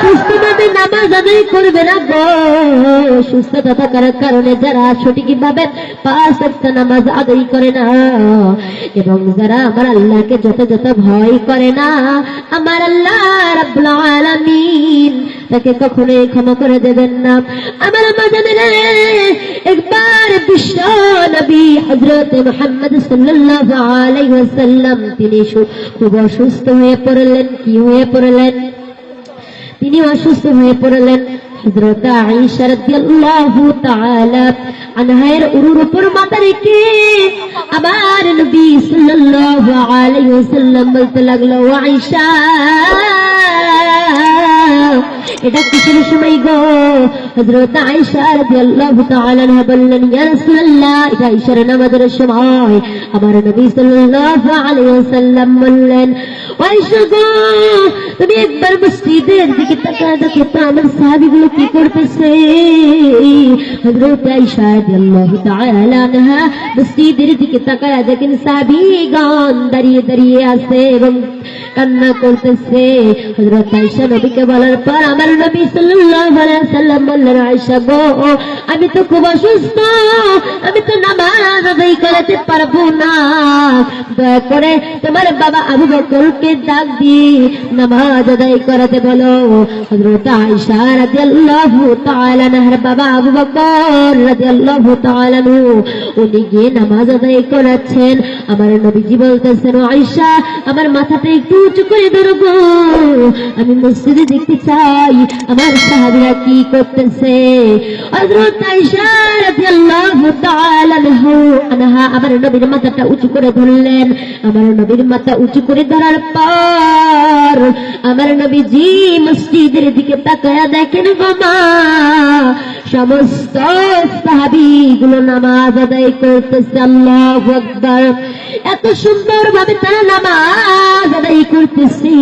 সুস্থভাবে নামাজ আদায় করবে না গো। সুস্থতা থাকার কারণে যারা সঠিকভাবে পাঁচ নামাজ আদায় করে না, এবং যারা আমার আল্লাহকে যত ভয় করে না, আমার আল্লাহ রাব্বুল আলামিন তাকে কখনোই ক্ষমা করে দেবেন না। আমার মাজানের একবার বিশ্ব নবী হযরত মুহাম্মদ সাল্লাল্লাহু আলাইহি ওয়াসাল্লাম, তিনি খুব অসুস্থ হয়ে পড়লেন, কি হয়ে পড়লেন? তিনি অসুস্থ হয়ে পড়লেন হযরত আয়েশা রাদিয়াল্লাহু তাআলা আনহার উরুর উপর মাথা রেখে আবার নবী সাল্লাল্লাহু আলাইহি ওয়াসাল্লাম বলতে লাগল আয়েশা এটা কিসের সময় গো হযরত আয়েশা রাদিয়াল্লাহু তাআলা আনহা বললেন ইয়া রাসূলুল্লাহ এটা ঈশার নামাজের সময় আমার নবী সাল্লাল্লাহু আলাইহি ওয়াসাল্লাম বললেন আয়েশা গো তুমি একবার মসজিদের দিকে তাকায় দেখো তো আমার সাহাবীগুলো কি করতেছে হযরত আয়েশা রাদিয়াল্লাহু তাআলা আনহা মসজিদের দিকে তাকায় দেখেন সাহাবীগণ দাঁড়িয়ে দাঁড়িয়ে আছে এবং কান্না করতেছে হযরত আয়েশা নবীকে বলার পর আমার নবী সাল্লাল্লাহু আলাইহি সাল্লাম বললেন, আয়েশা গো, আমি তো খুব অসুস্থ, আমি তো নামাজ আদায় করতে পারব না। দয়া করে তোমার বাবা আবু বকরকে ডাক দি নামাজ আদায় করাতে বলো। হযরত আয়েশা রাদিয়াল্লাহু তাআলা বাবা আবু বকর রাদিয়াল্লাহু তাআলা উনি গিয়ে নামাজ আদায় করাচ্ছেন। আমার নবীজি বলতেছেন, আয়েশা, আমার মাথাটা একটু উঁচু করে ধরো আমি মসজিদে দেখতে চাই। আমার সাহাবীরা কি করতেছে? হযরত আয়েশা রাদিয়াল্লাহু তাআলা আনহু আমার নবীর মাথাটা উঁচু করে ধরলেন আমার নবীর মাথা উঁচু করে ধরার পর আমার নবীজি মসজিদের দিকে তাকায়া দেখেন গো মা সমস্ত সাহাবীগুলো নামাজ আদায় করতেছে, আল্লাহু আকবার। এত সুন্দর ভাবে তারা নামাজ আদায় করতেছে,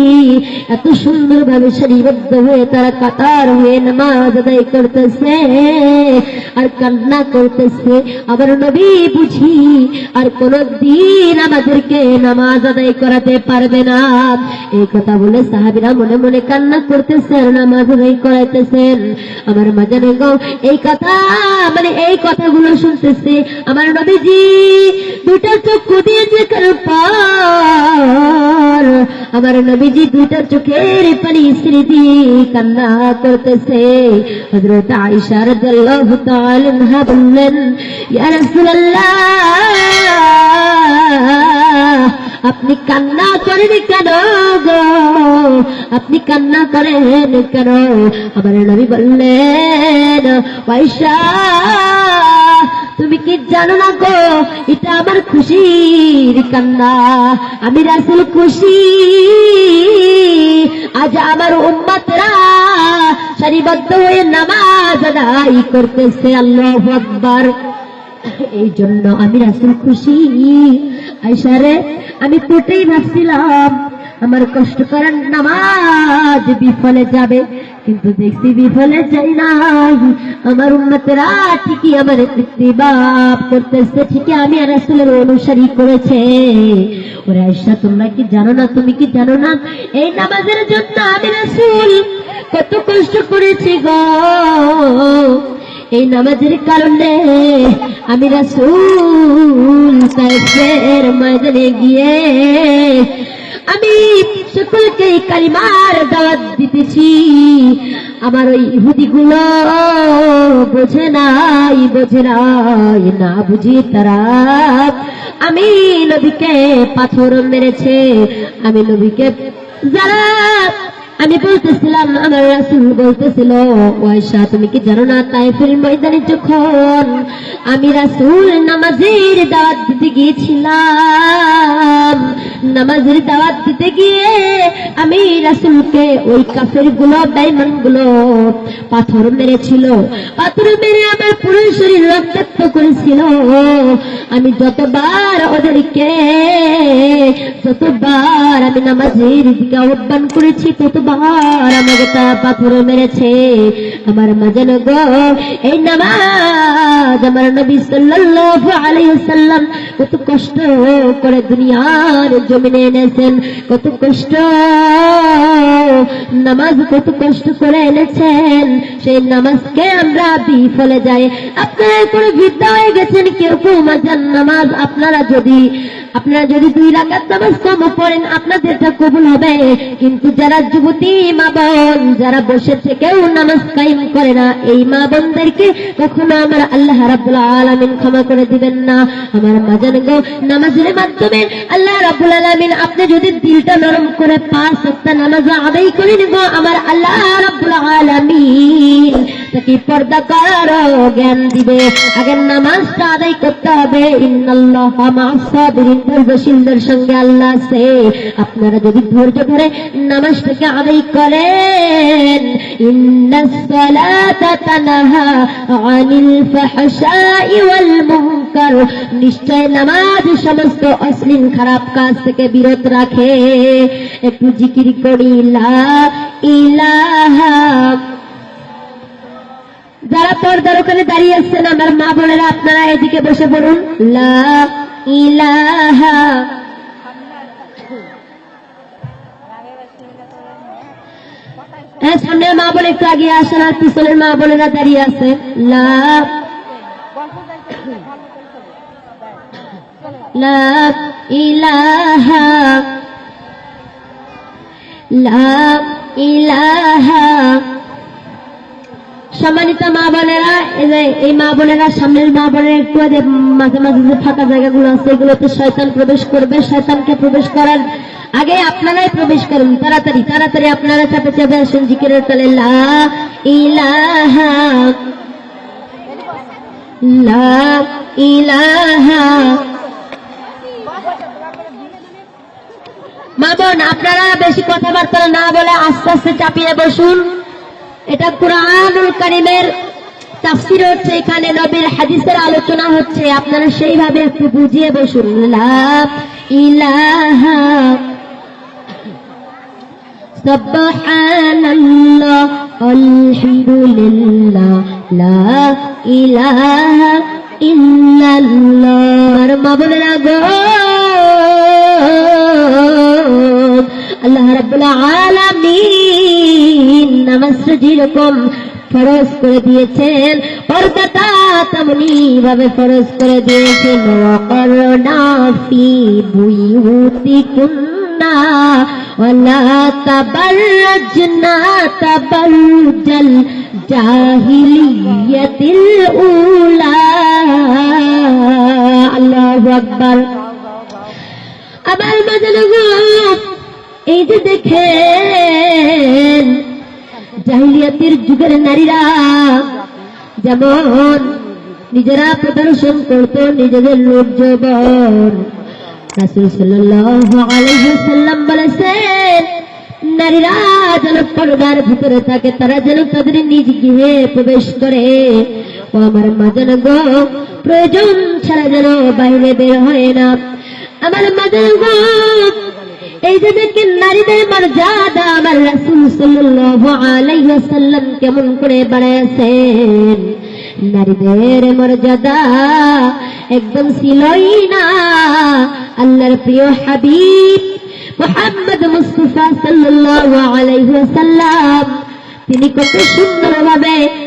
এত সুন্দর ভাবে সারিবদ্ধ হয়ে তারা কাতার হয়ে নামাজ আদায় করতেছে। আর কান্না করতেছে। আবার নবী বুঝি, আর কোনদিন আমাদেরকে নামাজ আদায় করাতে পারবে না। এই কথা বলে সাহাবিরা মনে মনে কান্না করতেছেন, নামাজ আদায় করাইতেছেন। আমার মাজানে গো, এই কথা মানে এই কথাগুলো শুনতেছে। আমার নবীজি দুটা চক্ষু দিয়েছে কারণ পর। আমার নবীজি দুটা চোখের পানি স্মৃতি কান্না করতেছে হযরত আয়েশা রাদিয়াল্লাহু তাআলা আনহা বললেন ইয়া রাসূলুল্লাহ আপনি কান্না করেন কেন গো? আপনি কান্না করেন কেন? আমার নবী বললেন পয়সা তুমি কি জানো না গো, এটা আমার খুশির কান্না। আমি রাসুল খুশি। আজ আমার উম্মতরা সারিবদ্ধ হয়ে নামাজ আদায় করতেছে, আল্লাহ আকবার। এই জন্য আমি রাসুল খুশি। আইসারে আমি কোটেই ভাবছিলাম, আমার কষ্ট করার নামাজ বিফলে যাবে। কিন্তু দেখছি বিফলে যাই নাই আমার উন্নতেরা ঠিকই আমার ইত্তিবাব করতেছে, ঠিকই আমি আর রাসুলের অনুসারী করেছে। ওরে আয়সা তোমরা কি জানো না, তুমি কি জানো না? এই নামাজের জন্য আমি রাসুল কত কষ্ট করেছি গো। এই নামাজের কারণে আমি রাসুল গিয়ে আমি সকলকে কালিমার দাঁত দিতেছি। আমার ওই ইহুদি গুলো বোঝে নাই বোঝে নাই, না বুঝি তারা। আমি নবীকে পাথর মেরেছে, আমি নবীকে যারা আমি বলতেছিলাম, আমার রাসুল বলতেছিল, ওয়াইশা, তুমি কি জানো না তাইফের ময়দানে যখন আমি রাসুল নামাজের দাওয়াত দিতে গিয়েছিলাম, নামাজের দাওয়াত দিতে গিয়ে আমি রাসুলকে ওই কাফেরগুলো ডায়মন্ডগুলো পাথর মেরেছিল। পাথর মেরে আমার পুরো শরীর রক্তাক্ত করেছিল। আমি যতবার ওদেরকে, যতবার আমি নামাজের দিকে আহ্বান করেছি, ততবার আমাকে তারা পাথর মেরেছে। আমার মাজান গো, এই নামাজ আমার নবী সাল্লাল্লাহু আলাইহি ওয়াসাল্লাম কত কষ্ট করে দুনিয়ার জমিনে এনেছেন, কত কষ্ট, নামাজ কত কষ্ট করে এনেছেন। সেই নামাজকে আমরা বিফলে যাই। আপনারা করে বিদ্যা হয়ে গেছেন, কেউ কেউ মাজান নামাজ আপনারা যদি আপনারা যদি দুই রাকাত নামাজ কম পড়েন আপনাদেরটা কবুল হবে। কিন্তু যারা যুবতী মা বোন, যারা বসে থেকেও নামাজ কায়েম করে না, এই মা বোনদেরকে কখনো আমার আল্লাহ রাবুল আলমিন ক্ষমা করে দিবেন না। আমার মাজান গো, নামাজের মাধ্যমে আল্লাহ রাবুল আলমিন আপনি যদি দিলটা নরম করে পাঁচ সপ্তাহ নামাজ আদায় করে নিব, আমার আল্লাহ রাবুল আলামিন তাকে পর্দা করার জ্ঞান দিবে? আগে নামাজটা আদায় করতে হবে। সঙ্গে আল্লাহ আপনারা যদি ধৈর্য ধরে নামাজটাকে আদায় করেন নিশ্চয় নামাজ সমস্ত অশ্লীল খারাপ কাজ থেকে বিরত রাখে। একটু জিকির করি, লা ইলাহা যারা পর্দার ওখানে দাঁড়িয়ে আসছেন আমার মা বোনেরা, আপনারা এদিকে বসে পড়ুন। ইলাহা হ্যাঁ সামনের মা বোন একটু আগে আসেন, আর পিছনের মা বোনেরা দাঁড়িয়ে আছে। লা ইলাহা লা ইলাহা সম্মানিত মা বোনেরা, এই মা বোনেরা, সামনের মা বোনেরা একটু আগে মাঝে মাঝে যে ফাঁকা জায়গাগুলো আছে, এগুলোতে শয়তান প্রবেশ করবে, শয়তানকে প্রবেশ করার আগে আপনারাই প্রবেশ করুন, তাড়াতাড়ি তাড়াতাড়ি আপনারা চাপে চাপে আসুন, জিকিরের তালে মা বোন, আপনারা বেশি কথাবার্তা না বলে আস্তে আস্তে চাপিয়ে বসুন। এটা কোরআনুল কারিমের তাফসির হচ্ছে, এখানে নবীর হাদিসের আলোচনা হচ্ছে। আপনারা সেইভাবে একটু বুঝিয়ে বসুন। ইলাহা সুবহানাল্লাহ, আলহামদুলিল্লাহ, লা ইলাহা ইল্লাল্লাহ। মা বোনেরা গো, আল্লাহ রাব্বুল আলামিন নামাজটা যেরকম ফরজ করে দিয়েছেন। পর্দাটা তেমনি ভাবে ফরজ করে দিয়েছেন। জাহিলিয়াতিল উলা। মাঝে এই যে দেখেন জাহিলিয়াতের যুগের নারীরা যেমন নিজেরা প্রদর্শন করত নিজেদের লোক যেন থাকে, তারা যেন তাদের নিজ প্রবেশ করে। ও আমার মাজন গো, প্রয়োজন ছাড়া যেন বাইরে বের হয় না। আমার মাজন গো এই যে দেখেন নারীদের মর্যাদা আমার রাসূল সাল্লাল্লাহু আলাইহি ওয়াসাল্লাম কেমন করে বাড়াইছেন নারীদের মর্যাদা একদম ছিলই না। আল্লাহর প্রিয় হাবিব মুহাম্মদ মুস্তাফা সাল্লাল্লাহু আলাইহি ওয়াসাল্লাম, তিনি কত সুন্দরভাবে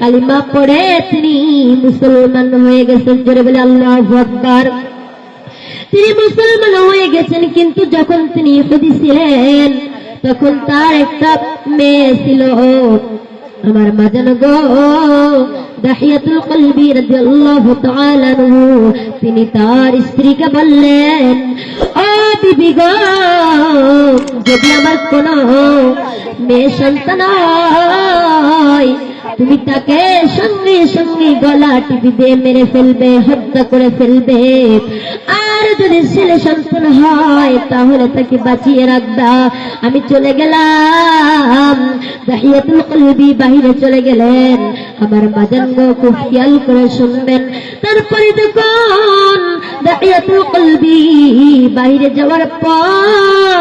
কালিমা পড়ে তিনি মুসলমান হয়ে গেছেন। জোরে বলে আল্লাহ আকবার। তিনি মুসলমান হয়ে গেছেন, কিন্তু যখন তিনি ইহুদি ছিলেন, তখন তার একটা মেয়ে ছিল। আমার মাজান গো, দাহিয়াতুল কলবি রাদিয়াল্লাহু তাআলা তিনি তার স্ত্রীকে বললেন, ও বিবি গো, যদি আমার কোনো মেয়ে সন্তান হয় তুমি তাকে সঙ্গে সঙ্গে গলা টিপি দিয়ে মেরে ফেলবে, হত্যা করে ফেলবে। আর যদি ছেলে সন্তান হয়, তাহলে তাকে বাঁচিয়ে রাখবা। আমি চলে গেলাম। বাহিরে চলে গেলেন। আমার বাজাঙ্গ খুব খেয়াল করে শুনবেন। তারপরে যখন দাহিয়াতুল কলবি বাইরে যাওয়ার পর